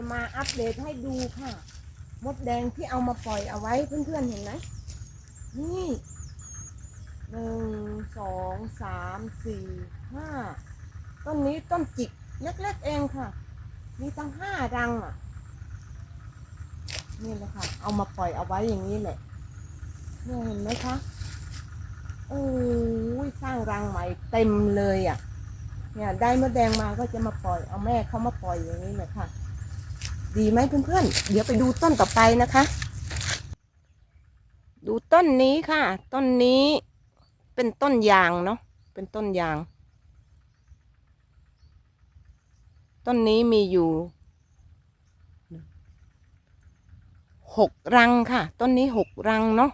จะมาอัปเดตให้ดูค่ะ มดแดงที่เอามาปล่อยเอาไว้เพื่อนๆเห็นไหมนี่หนึ่งสองสามสี่ห้าต้นนี้ต้นจิกเล็กๆเองค่ะ มีตั้งห้ารังอะ นี่แหละค่ะ เอามาปล่อยเอาไว้อย่างนี้แหละเนี่ยเห็นไหมคะโอ้ยสร้างรังใหม่เต็มเลยอะ เนี่ยได้มดแดงมาก็จะมาปล่อยเอาแม่เขามาปล่อยอย่างนี้เลยค่ะ ดีไหมเพื่อนๆ เดี๋ยวไปดูต้นต่อไปนะคะ ดูต้นนี้ค่ะ ต้นนี้เป็นต้นยางเนาะ เป็นต้นยาง ต้นนี้มีอยู่หกรังค่ะ ต้นนี้หกรังเนาะ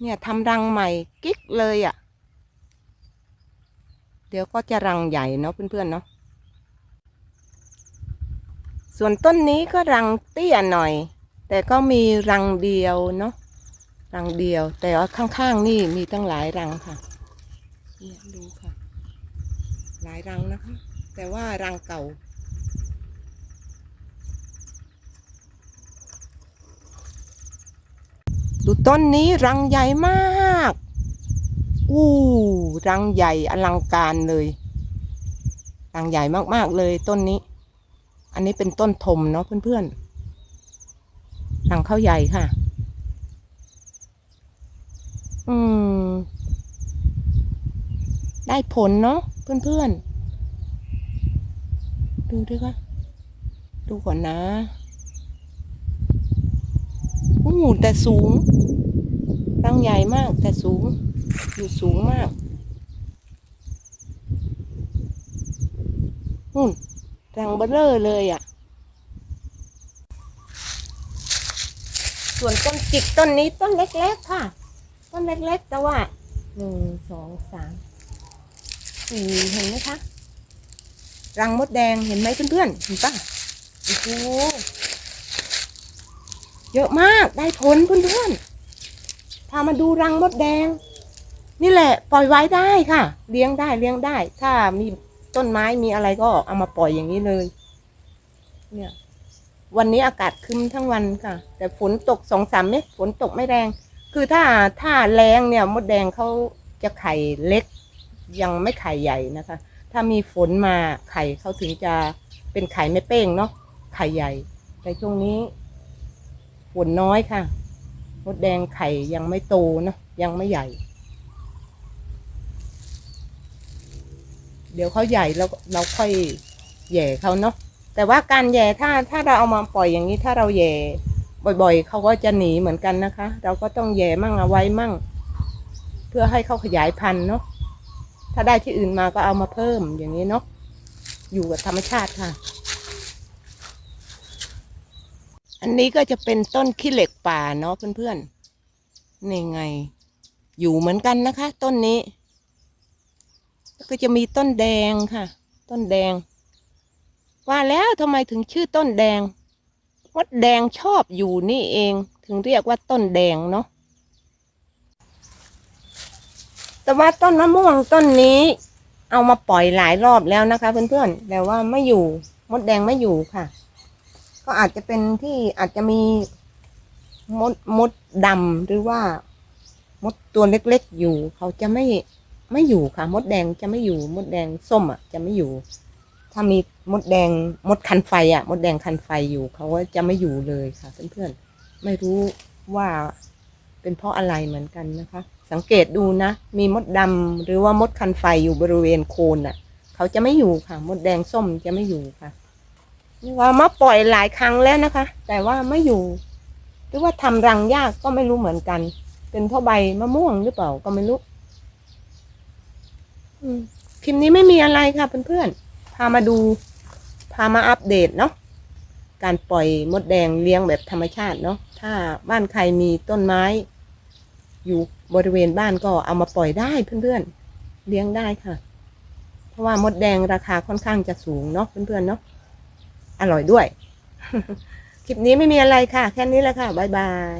เนี่ยทำรังใหม่กิ๊กเลยอะ่ะ เดี๋ยวก็จะรังใหญ่เนาะเพื่อนๆเนาะ ส่วนต้นนี้ก็รังเตี้ยหน่อย แต่ก็มีรังเดียวเนาะรังเดียว แต่ว่าข้างๆนี่มีตั้งหลายรังค่ะเนี่ยดูค่ะ หลายรังนะคะ แต่ว่ารังเก่า ดูต้นนี้รังใหญ่มากอู้รังใหญ่อลังการเลย รังใหญ่มากๆเลยต้นนี้ อันนี้เป็นต้นทมเนาะเพื่อนๆรังข้าวใหญ่ค่ะ อืม ได้ผลเนาะเพื่อนๆ ดูด้วยค่ะดูก่อนนะอู้แต่สูงรังใหญ่มาก แต่สูง อยู่สูงมากนู่น รังเบลเลอร์เลยอะ่ะ ส่วนต้นจิกต้นนี้ต้นเล็ก ๆ ค่ะ ต้นเล็ก ๆ แต่ว่าหนึ่งสองสามสี่เห็นไหมคะ รังมดแดงเห็นไหมเพื่อนๆเห็นปะโอ้โหเยอะมากได้ผลเพื่อนๆพามาดูรังมดแดง นี่แหละ ปล่อยไว้ได้ค่ะ เลี้ยงได้เลี้ยงได้ ถ้ามี ต้นไม้มีอะไรก็เอามาปล่อยอย่างนี้เลย เนี่ย วันนี้อากาศคึ้มทั้งวันค่ะ แต่ฝนตกสองสามเม็ดฝนตกไม่แรง คือถ้าถ้าแรงเนี่ยมดแดงเขาจะไข่เล็ก ยังไม่ไข่ใหญ่นะคะ ถ้ามีฝนมาไข่เขาถึงจะเป็นไข่ไม่เป้งเนาะไข่ใหญ่ แต่ช่วงนี้ฝนน้อยค่ะมดแดงไข่ยังไม่โตเนาะยังไม่ใหญ่ เดี๋ยวเขาใหญ่แล้วเราค่อยแย่เขาเนาะแต่ว่าการแย่ถ้าถ้าเราเอามาปล่อยอย่างนี้ถ้าเราแย่บ่อยๆเขาก็จะหนีเหมือนกันนะคะ เราก็ต้องแย่มั่งเอาไว้มั่ง เพื่อให้เขาขยายพันธุ์เนาะถ้าได้ที่อื่นมาก็เอามาเพิ่มอย่างนี้เนาะอยู่กับธรรมชาติค่ะ อันนี้ก็จะเป็นต้นขี้เหล็กป่าเนาะเพื่อนๆนี่ไง อยู่เหมือนกันนะคะ ต้นนี้ แล้วก็จะมีต้นแดงค่ะ ต้นแดง ว่าแล้วทำไมถึงชื่อต้นแดงมดแดงชอบอยู่นี่เอง ถึงเรียกว่าต้นแดงเนาะแต่ว่าต้นมะม่วงต้นนี้ เอามาปล่อยหลายรอบแล้วนะคะ เพื่อนๆแต่ว่าไม่อยู่มดแดงไม่อยู่ค่ะ ก็อาจจะเป็นที่อาจจะมีมดมดดำหรือว่ามดตัวเล็กๆอยู่ เขาจะไม่ ไม่อยู่ค่ะ มดแดงจะไม่อยู่ มดแดงส้มอะ จะไม่อยู่ ถ้ามีมดแดงมดคันไฟอะ มดแดงคันไฟอยู่เขาก็จะไม่อยู่เลยค่ะเพื่อนๆ ไม่รู้ว่าเป็นเพราะอะไรเหมือนกันนะคะ สังเกตดูนะ มีมดดำหรือว่ามดคันไฟอยู่บริเวณโคนอะ เขาจะไม่อยู่ค่ะ มดแดงส้มจะไม่อยู่ค่ะนี่ว่ามาปล่อยหลายครั้งแล้วนะคะ แต่ว่าไม่อยู่ หรือว่าทำรังยากก็ไม่รู้เหมือนกัน เป็นเพราะใบมะม่วงหรือเปล่าก็ไม่รู้ คลิปนี้ไม่มีอะไรค่ะเพื่อนๆ พามาดู พามาอัปเดตเนาะ การปล่อยมดแดงเลี้ยงแบบธรรมชาติเนาะ ถ้าบ้านใครมีต้นไม้ อยู่บริเวณบ้านก็เอามาปล่อยได้เพื่อนๆ เลี้ยงได้ค่ะ เพราะว่ามดแดงราคาค่อนข้างจะสูงเนาะเพื่อนๆเนาะ อร่อยด้วย คลิปนี้ไม่มีอะไรค่ะ แค่นี้แหละค่ะ บ๊ายบาย